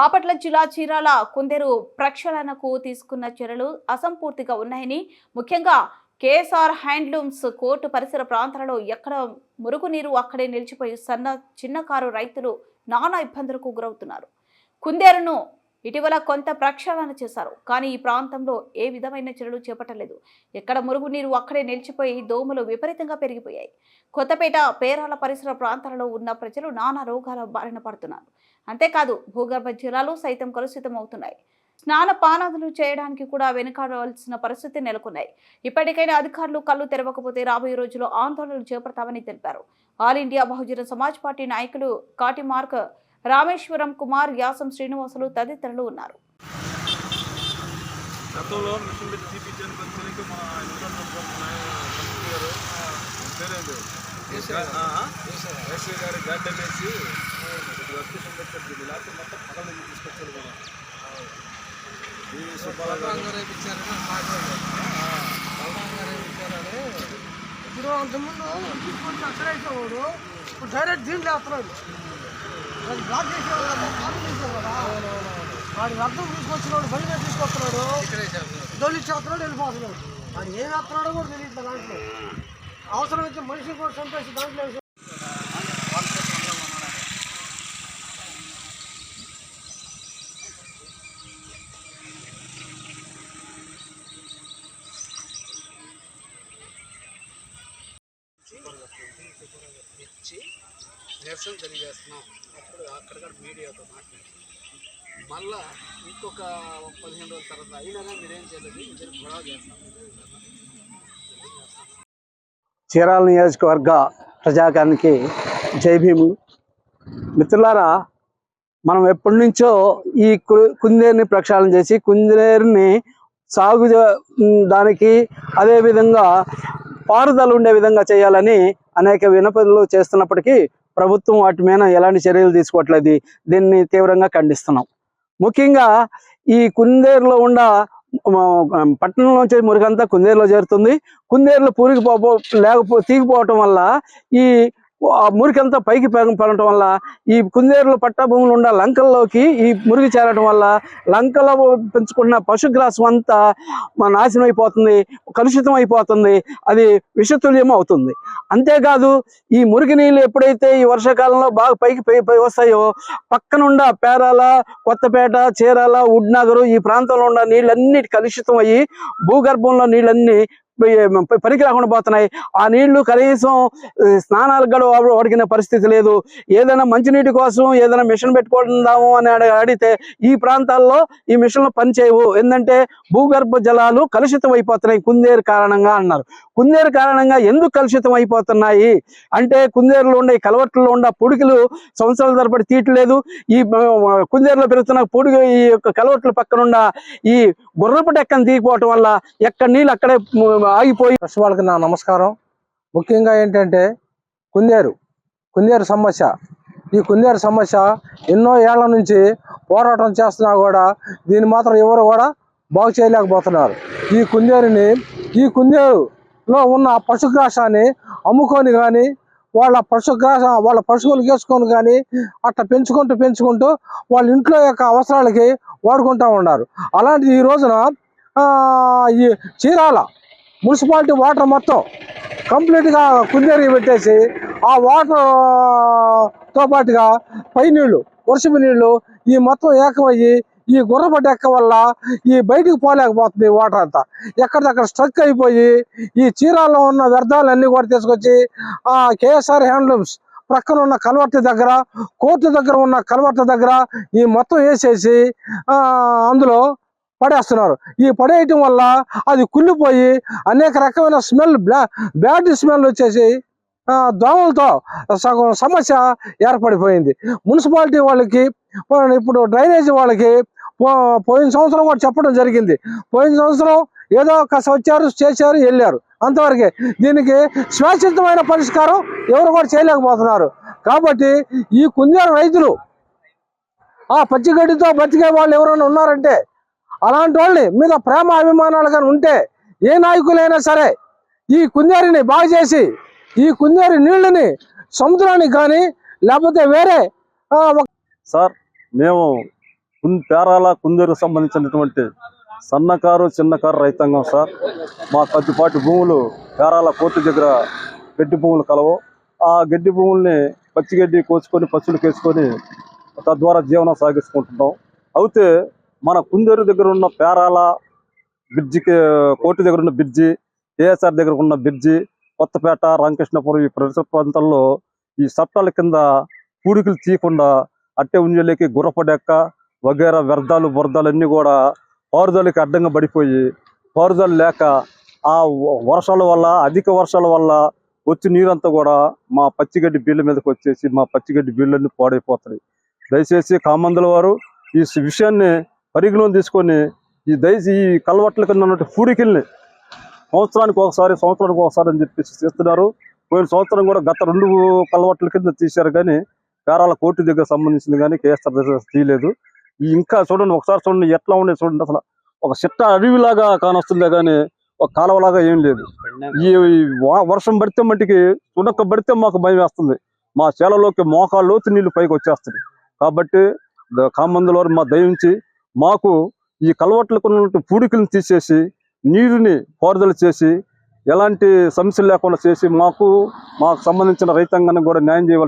బాపట్ల జిల్లా చీరాల కుందేరు ప్రక్షాళనకు తీసుకున్న చర్యలు అసంపూర్తిగా ఉన్నాయని ముఖ్యంగా కేఎస్ఆర్ హ్యాండ్లూమ్స్ కోర్టు పరిసర ప్రాంతాలలో ఎక్కడ మురుగునీరు అక్కడే నిలిచిపోయి సన్న చిన్నకారు రైతులు నానా ఇబ్బందులకు గురవుతున్నారు. కుందేరును ఇటీవల కొంత ప్రక్షాళన చేశారు కానీ ఈ ప్రాంతంలో ఏ విధమైన చర్యలు చేపట్టలేదు. ఎక్కడ మురుగునీరు అక్కడే నిలిచిపోయి దోమలు విపరీతంగా పెరిగిపోయాయి. కొత్తపేట పేరాల పరిసర ప్రాంతాలలో ఉన్న ప్రజలు నానా రోగాల బారిన పడుతున్నారు. అంతేకాదు భూగర్భ జలాలు సైతం కలుషితం అవుతున్నాయి స్నాన పానాదులు చేయడానికి కూడా వెనుకాడవలసిన పరిస్థితి నెలకొన్నాయి. ఇప్పటికైనా అధికారులు కళ్ళు తెరవకపోతే రాబోయే రోజుల్లో ఆందోళనలు చేపడతామని తెలిపారు. All India Bahujan Samaj Party నాయకులు కాటిమార్క్ రామేశ్వరం కుమార్ యాసం శ్రీనివాసులు తదితరులు ఉన్నారు. గతంలో మిషన్ పెట్టి తీపిచ్చాను పరిస్థితికి మంత్రి గారు గార్డెన్ వేసి వర్కిషన్ పెట్టారు లేకపోతే మొత్తం పక్కన తీసుకొచ్చారు మనం ఈ సుబ్బారావు గారు ఇప్పుడు అంతకుముందు తీసుకొచ్చి అక్కడ వేసేవాడు ఇప్పుడు డైరెక్ట్ దీంట్లో వేస్తున్నాడు అది బ్లాక్ చేసేవాడు కదా బ్లాక్ వాడి అర్థం తీసుకొచ్చినాడు బయట తీసుకొస్తున్నాడు డొల్లి చేస్తున్నాడు వెళ్ళిపోతున్నాడు వాడు ఏం వేస్తున్నాడో కూడా తెలియదు దాంట్లో అవసరం అయితే మనిషి కూడా చంపేసి దాంట్లో ఇచ్చి నిరసన తెలియజేస్తున్నాం. అప్పుడు అక్కడిక్కడ మీడియాతో మాట్లాడి. మళ్ళా ఇంకొక పదిహేను రోజుల తర్వాత అయినా మీరేం చేయలేదు ఇద్దరు గొడవ చేస్తాం. చీరాల నియోజకవర్గ ప్రజాకానికి జై భీములు మిత్రులారా మనం ఎప్పటి నుంచో ఈ కుందేరుని ప్రక్షాళన చేసి కుందేరుని సాగు దానికి అదేవిధంగా పారుదల ఉండే విధంగా చేయాలని అనేక వినపదలు చేస్తున్నప్పటికీ ప్రభుత్వం వాటి మీద ఎలాంటి చర్యలు తీసుకోవట్లేదు. దీన్ని తీవ్రంగా ఖండిస్తున్నాం. ముఖ్యంగా ఈ కుందేరులో ఉన్న పట్టణంలోంచి మురికంతా కుందేరులో చేరుతుంది. కుందేరులో పూరికి పో లేకపో తీగిపోవటం వల్ల ఈ ఆ మురికంతా పైకి పెరగ- పెరగటం వల్ల ఈ కుందేరులు పట్టభూములు ఉన్న లంకల్లోకి ఈ మురికి చేరడం వల్ల లంకలో పెంచుకున్న పశుగ్రాసం అంతా మన నాశనం అయిపోతుంది కలుషితం అయిపోతుంది అది విషతుల్యం అవుతుంది. అంతేకాదు ఈ మురికి నీళ్ళు ఎప్పుడైతే ఈ వర్షాకాలంలో బాగా పైకి పై పై వస్తాయో పక్కనుండ పేరాల కొత్తపేట చీరాల ఉడ్నగరు ఈ ప్రాంతంలో ఉన్న నీళ్ళన్నీ కలుషితం అయ్యి భూగర్భంలో నీళ్ళన్నీ పనికి రాకుండా పోతున్నాయి. ఆ నీళ్ళు కనీసం స్నానాలకు కూడా వాడికిన పరిస్థితి లేదు. ఏదైనా మంచినీటి కోసం ఏదైనా మిషన్ పెట్టుకుందాము అని అడిగితే ఈ ప్రాంతాల్లో ఈ మిషన్లు పనిచేయవు. ఏంటంటే భూగర్భ జలాలు కలుషితం అయిపోతున్నాయి కుందేరు కారణంగా అన్నారు. కుందేరు కారణంగా ఎందుకు కలుషితం అయిపోతున్నాయి? అంటే కుందేరులో ఉండే ఈ కలవట్లో ఉండే పుడికలు సంవత్సరాల తరబడి తీయట్లేదు. ఈ కుందేరులో పెరుగుతున్న పొడుగు ఈ యొక్క కలవట్ల పక్కనుండ ఈ గుర్రపు డెక్కను తీయకపోవటం వల్ల ఎక్కడ నీళ్ళు అక్కడే ఆగిపోయి ఫస్ట్ వాళ్ళకి నా నమస్కారం. ముఖ్యంగా ఏంటంటే కుందేరు కుందేరు సమస్య. ఈ కుందేరు సమస్య ఎన్నో ఏళ్ళ నుంచి పోరాటం చేస్తున్నా కూడా దీన్ని మాత్రం ఎవరు కూడా బాగు చేయలేకపోతున్నారు. ఈ కుందేరుని ఈ కుందేరులో ఉన్న పశుగ్రాసాన్ని అమ్ముకొని కానీ వాళ్ళ పశుగ్రాస వాళ్ళ పశువులు వేసుకొని కానీ అట్లా పెంచుకుంటూ పెంచుకుంటూ వాళ్ళ ఇంట్లో యొక్క అవసరాలకి వాడుకుంటూ ఉన్నారు. అలాంటిది ఈ రోజున ఈ చీరాల మున్సిపాలిటీ వాటర్ మొత్తం కంప్లీట్గా కుందేరి పెట్టేసి ఆ వాటర్తో పాటుగా పై నీళ్ళు వర్షపు నీళ్ళు ఈ మొత్తం ఏకమయ్యి ఈ గుర్రప డెక్క వల్ల ఈ బయటికి పోలేకపోతుంది వాటర్ అంతా. ఎక్కడిదక్కడ స్ట్రక్ అయిపోయి ఈ చీరాల్లో ఉన్న వ్యర్థాలన్నీ కూడా తీసుకొచ్చి ఆ కేఎస్ఆర్ హ్యాండ్లూమ్స్ ప్రక్కన ఉన్న కలవర్తి దగ్గర కోర్టు దగ్గర ఉన్న కలవర్తి దగ్గర ఈ మొత్తం వేసేసి అందులో పడేస్తున్నారు. ఈ పడేయటం వల్ల అది కుళ్ళిపోయి అనేక రకమైన స్మెల్ బ్లా బ్యాడ్ స్మెల్ వచ్చేసి దోమలతో సగం సమస్య ఏర్పడిపోయింది. మున్సిపాలిటీ వాళ్ళకి ఇప్పుడు డ్రైనేజీ వాళ్ళకి పో- పోయిన సంవత్సరం కూడా చెప్పడం జరిగింది. పోయిన సంవత్సరం ఏదో కాస్త వచ్చారు చేశారు వెళ్ళారు. అంతవరకే. దీనికి శాశ్వతమైన పరిష్కారం ఎవరు కూడా చేయలేకపోతున్నారు. కాబట్టి ఈ కుందేరు రైతులు ఆ పచ్చిగడ్డితో బతికే వాళ్ళు ఎవరైనా ఉన్నారంటే అలాంటి వాళ్ళని మీద ప్రేమ అభిమానాలు కానీ ఉంటే ఏ నాయకులైనా సరే ఈ కుందేరిని బాగు చేసి ఈ కుందేరి నీళ్ళని సముద్రానికి కానీ లేకపోతే వేరే సార్ మేము కుం- పేరాల కుందేరుకు సంబంధించినటువంటి సన్నకారు చిన్నకారు రైతాంగం సార్. మా కొద్దిపాటి భూములు పేరాల కోర్టు దగ్గర గడ్డి భూములు కలవు. ఆ గడ్డి భూముల్ని పచ్చిగడ్డి కోసుకొని పశువులు కేసుకొని తద్వారా జీవనం సాగిస్తుంటున్నాం. అయితే మన కుందేరు దగ్గర ఉన్న పేరాల బ్రిడ్జికి కోర్టు దగ్గర ఉన్న బ్రిడ్జి కేఎస్ఆర్ దగ్గర ఉన్న బ్రిడ్జి కొత్తపేట రామకృష్ణపురం ఈ పరిసర ప్రాంతాల్లో ఈ చట్టాల కింద పూడికలు తీయకుండా అట్టే ఉంజలేకి గుర్రపడెక్క వగేరా వ్యర్థాలు బురదాలు కూడా పారుదలకి అడ్డంగా పడిపోయి పారుదల లేక ఆ వ- వర్షాల వల్ల అధిక వర్షాల వల్ల వచ్చి నీరంతా కూడా మా పచ్చిగడ్డి బీళ్ళ మీదకి వచ్చేసి మా పచ్చిగడ్డి బీళ్ళన్నీ పాడైపోతాయి. దయచేసి కామందుల వారు ఈ విషయాన్ని పరిగణలోకి తీసుకొని ఈ దయచి ఈ కలవట్ల కింద ఉన్నటువంటి పూడికల్ని సంవత్సరానికి ఒకసారి సంవత్సరానికి ఒకసారి అని చెప్పేసి చేస్తున్నారు. పోయిన సంవత్సరం కూడా గత రెండు కలవట్ల కింద తీశారు కానీ పేరాల కోర్టు దగ్గర సంబంధించింది కానీ కేఎస్ఆర్ దగ్గర తీయలేదు. ఇంకా చూడండి ఒకసారి చూడండి ఎట్లా ఉండే చూడండి అసలు. ఒక చిట్ట అడవిలాగా కానొస్తుందే కానీ ఒక కాలువలాగా ఏం లేదు. ఈ వర్షం పడితే మట్టికి తునక్క పడితే మాకు భయం వేస్తుంది. మా చేలలోకి మోకాళ్ళ లోతు నీళ్ళు పైకి వచ్చేస్తుంది కాబట్టి కామందుల వారు మా దయించి మాకు ఈ కలవట్లకు ఉన్నటువంటి పూడికలను తీసేసి నీరుని పారుదల చేసి ఎలాంటి సమస్యలు లేకుండా చేసి మాకు మాకు సంబంధించిన రైతాంగానికి కూడా న్యాయం చేయవలసింది